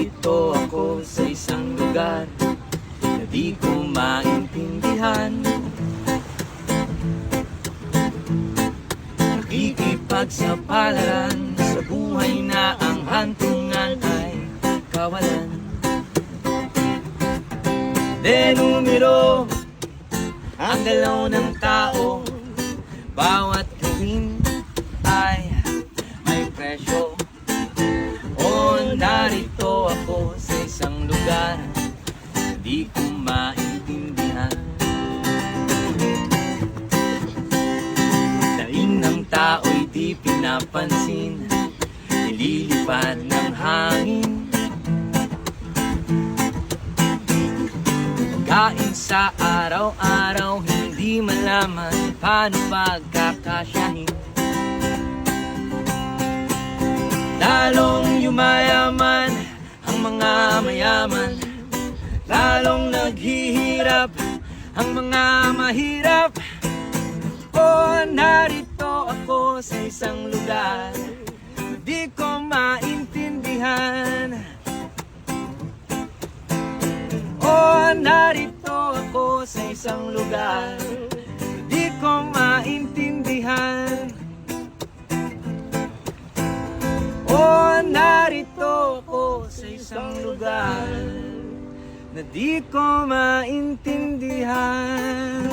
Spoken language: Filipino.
narito ako sa isang lugar na di ko maintindihan. Nakikipagsapalaran sa buhay na ang hantungan ay kawalan. De numero ang galaw ng tao. Bawat gawin ay may presyo. O narito lugar Di ko maintindihan. Daing ng tao'y di pinapansin Nililipad ng hangin. Kain sa araw-araw Hindi malaman paano pagkakasyahin naghihirap ang mga mahirap. O narito ako sa isang lugar Di ko maintindihan. O narito ako sa isang lugar Di ko maintindihan. O narito ako sa isang lugar Na di ko maintindihan